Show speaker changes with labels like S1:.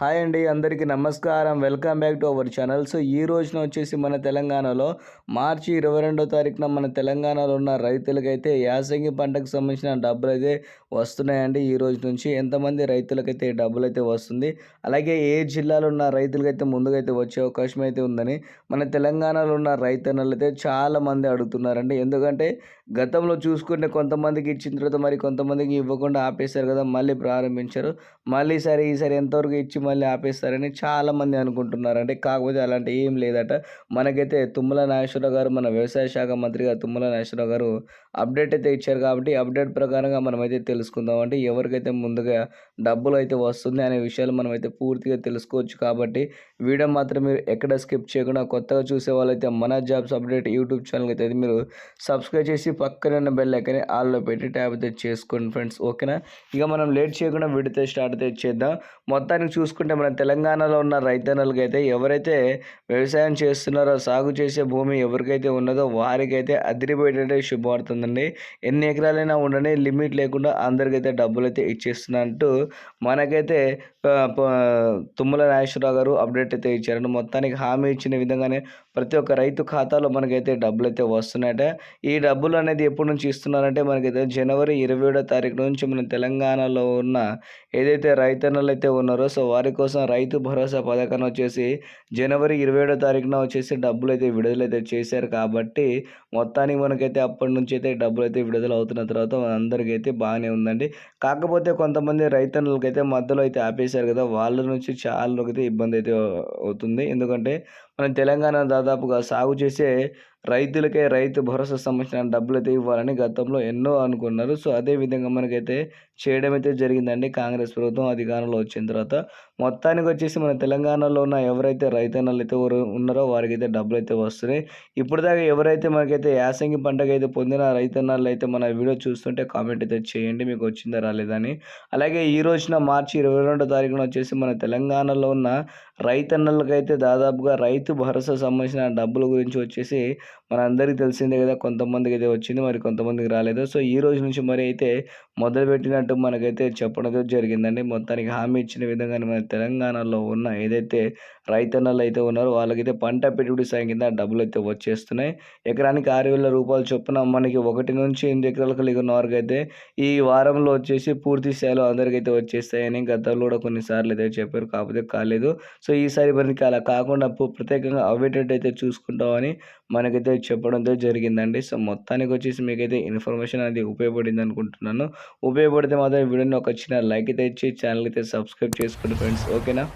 S1: Hi అండి అందరికీ నమస్కారం. Welcome back to our channel. So ఈ రోజున వచ్చేసి మన తెలంగాణలో మార్చి ఇరవై రెండో తారీఖున మన తెలంగాణలో ఉన్న రైతులకైతే యాసంగి పంటకు సంబంధించిన డబ్బులు అయితే వస్తున్నాయండి ఈ రోజు నుంచి. ఎంతమంది రైతులకైతే డబ్బులు అయితే వస్తుంది? అలాగే ఏ జిల్లాలో ఉన్న రైతులకైతే ముందుకైతే వచ్చే అవకాశం అయితే ఉందని మన తెలంగాణలో ఉన్న రైతన్నలు అయితే చాలామంది అడుగుతున్నారండి. ఎందుకంటే గతంలో చూసుకుంటే కొంతమందికి ఇచ్చిన తర్వాత మరి కొంతమందికి ఇవ్వకుండా ఆపేశారు కదా మళ్ళీ ప్రారంభించారు. మళ్ళీ సరే ఈసారి ఎంతవరకు ఇచ్చి మళ్ళీ ఆపేస్తారని చాలామంది అనుకుంటున్నారు. అంటే కాకపోతే అలాంటి ఏం లేదట. మనకైతే తుమ్మల నాగేశ్వరరావు గారు మన వ్యవసాయ శాఖ మంత్రిగా తుమ్మల నాగేశ్వరరావు గారు అప్డేట్ అయితే ఇచ్చారు కాబట్టి అప్డేట్ ప్రకారంగా మనమైతే తెలుసుకుందాం. అంటే ఎవరికైతే ముందుగా డబ్బులు అయితే వస్తుంది అనే విషయాలు మనమైతే పూర్తిగా తెలుసుకోవచ్చు కాబట్టి వీడియో మాత్రం మీరు ఎక్కడ స్కిప్ చేయకుండా కొత్తగా చూసే వాళ్ళైతే మన జాబ్స్ అప్డేట్ యూట్యూబ్ ఛానల్ అయితే మీరు సబ్స్క్రైబ్ చేసి పక్కన ఉన్న బెల్ ఐకని ఆల్లో పెట్టి ట్యాబ్ అయితే చేసుకోండి ఫ్రెండ్స్. ఓకేనా? ఇక మనం లేట్ చేయకుండా వీడితే స్టార్ట్ అయితే చేద్దాం. మొత్తానికి చూసుకుంటే చూసుకుంటే మన తెలంగాణలో ఉన్న రైతన్నలకి అయితే ఎవరైతే వ్యవసాయం చేస్తున్నారో సాగు చేసే భూమి ఎవరికైతే ఉన్నదో వారికైతే అదిరిపోయేటట్టే శుభపడుతుందండి ఎన్ని ఎకరాలైనా ఉండని లిమిట్ లేకుండా అందరికైతే డబ్బులు అయితే ఇచ్చేస్తున్నట్టు మనకైతే తుమ్మల నాగేశ్వరరావు గారు అప్డేట్ అయితే ఇచ్చారండి. మొత్తానికి హామీ ఇచ్చిన విధంగానే ప్రతి ఒక్క రైతు ఖాతాలో మనకైతే డబ్బులు అయితే వస్తున్నాయట. ఈ డబ్బులు అనేది ఎప్పటి నుంచి ఇస్తున్నారంటే మనకైతే జనవరి ఇరవై ఏడో తారీఖు నుంచి మన తెలంగాణలో ఉన్న ఏదైతే రైతన్నలు అయితే ఉన్నారో సో వారి కోసం రైతు భరోసా పథకాన్ని వచ్చేసి జనవరి ఇరవై ఏడో తారీఖున వచ్చేసి డబ్బులు అయితే విడుదలైతే చేశారు. కాబట్టి మొత్తానికి మనకైతే అప్పటి నుంచి అయితే డబ్బులు అయితే విడుదల అవుతున్న తర్వాత అందరికీ అయితే బాగానే ఉందండి. కాకపోతే కొంతమంది రైతన్నులకైతే మధ్యలో అయితే ఆపేశారు కదా వాళ్ళ నుంచి చాలా అయితే ఇబ్బంది అయితే అవుతుంది. ఎందుకంటే మన తెలంగాణ దాదాపుగా సాగు చేసే రైతులకే రైతు భరోసా సంబంధించిన డబ్బులు అయితే ఇవ్వాలని గతంలో ఎన్నో అనుకున్నారు. సో అదే విధంగా మనకైతే చేయడం అయితే జరిగిందండి. కాంగ్రెస్ ప్రభుత్వం అధికారంలో వచ్చిన తర్వాత. మొత్తానికి వచ్చేసి మన తెలంగాణలో ఉన్న ఎవరైతే రైతన్నలు అయితే ఉన్నారో వారికి అయితే డబ్బులు అయితే వస్తున్నాయి. ఇప్పుడు దాకా ఎవరైతే మనకైతే యాసంగి పంటకు అయితే పొందిన రైతన్నలు అయితే మన వీడియో చూస్తుంటే కామెంట్ అయితే చేయండి. మీకు వచ్చిందా రాలేదని అలాగే ఈ రోజున మార్చి ఇరవై రెండో తారీఖున వచ్చేసి మన తెలంగాణలో ఉన్న రైతన్నలకైతే దాదాపుగా రైతు భరోసా సంబంధించిన డబ్బుల గురించి వచ్చేసి మన అందరికీ తెలిసిందే కదా కొంతమందికి అయితే వచ్చింది మరి కొంతమందికి రాలేదు. సో ఈ రోజు నుంచి మరి అయితే మొదలుపెట్టినట్టు మనకైతే చెప్పడం జరిగిందండి. మొత్తానికి హామీ ఇచ్చిన విధంగానే మన తెలంగాణలో ఉన్న ఏదైతే రైతన్నలు అయితే ఉన్నారో వాళ్ళకైతే పంట పెట్టుబడి సాయం కింద డబ్బులు అయితే వచ్చేస్తున్నాయి. ఎకరానికి ఆరు వేల రూపాయలు చొప్పున మనకి ఒకటి నుంచి ఎనిమిది ఎకరాలకు లిగిన వరకు వారికి అయితే ఈ వారంలో వచ్చేసి పూర్తి స్థాయిలో అందరికైతే వచ్చేస్తాయని గతంలో కూడా కొన్నిసార్లు అయితే చెప్పారు కాకపోతే కాలేదు. సో ఈసారి మనకి అలా కాకుండా ప్రత్యేకంగా అవేటట్టు అయితే చూసుకుంటామని మనకైతే చెప్పడంతో జరిగిందండి. సో మొత్తానికి వచ్చేసి మీకైతే ఇన్ఫర్మేషన్ అనేది ఉపయోగపడింది అనుకుంటున్నాను. ఉపయోగపడితే మాత్రం వీడియోని ఒక చిన్న లైక్ అయితే ఇచ్చి ఛానల్ అయితే సబ్స్క్రైబ్ చేసుకోండి ఫ్రెండ్స్. ఓకేనా?